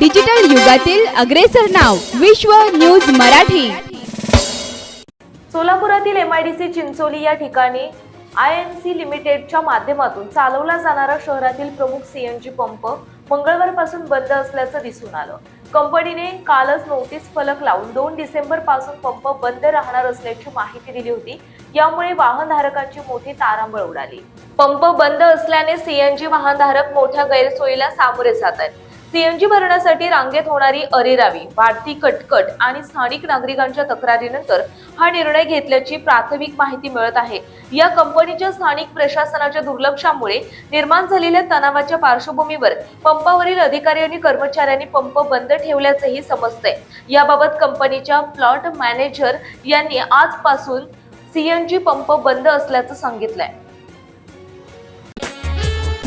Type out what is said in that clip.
Digital युगातील अग्रेसर नाव विश्व न्यूज मराठी. सोलापुरातील एमआयडीसी चिंचोली या ठिकाणी आय एम सी लिमिटेडच्या माध्यमातून चालवला जाणारा शहरातील प्रमुख सीएनजी पंप मंगळवारपासून बंद असल्याचं दिसून आलं. कंपनीने कालच नोटीस फलक लावून दोन डिसेंबरपासून पंप बंद राहणार असल्याची माहिती दिली होती. यामुळे वाहनधारकांची मोठी तारांबळ उडाली. पंप बंद असल्याने सीएनजी वाहनधारक मोठ्या गैरसोयीला सामोरे जात आहेत. सीएनजी भरण्यासाठी रांगेत होणारी अरेरावी वाढती कटकट आणि स्थानिक नागरिकांच्या तक्रारीनंतर हा निर्णय घेतल्याची प्राथमिक माहिती मिळत आहे. या कंपनीच्या स्थानिक प्रशासनाच्या दुर्लक्षामुळे निर्माण झालेल्या तणावाच्या पार्श्वभूमीवर पंपावरील अधिकारी आणि कर्मचाऱ्यांनी पंप बंद ठेवल्याचंही समजतंय. याबाबत कंपनीच्या प्लॉट मॅनेजर यांनी आजपासून सीएनजी पंप बंद असल्याचं सांगितलंय.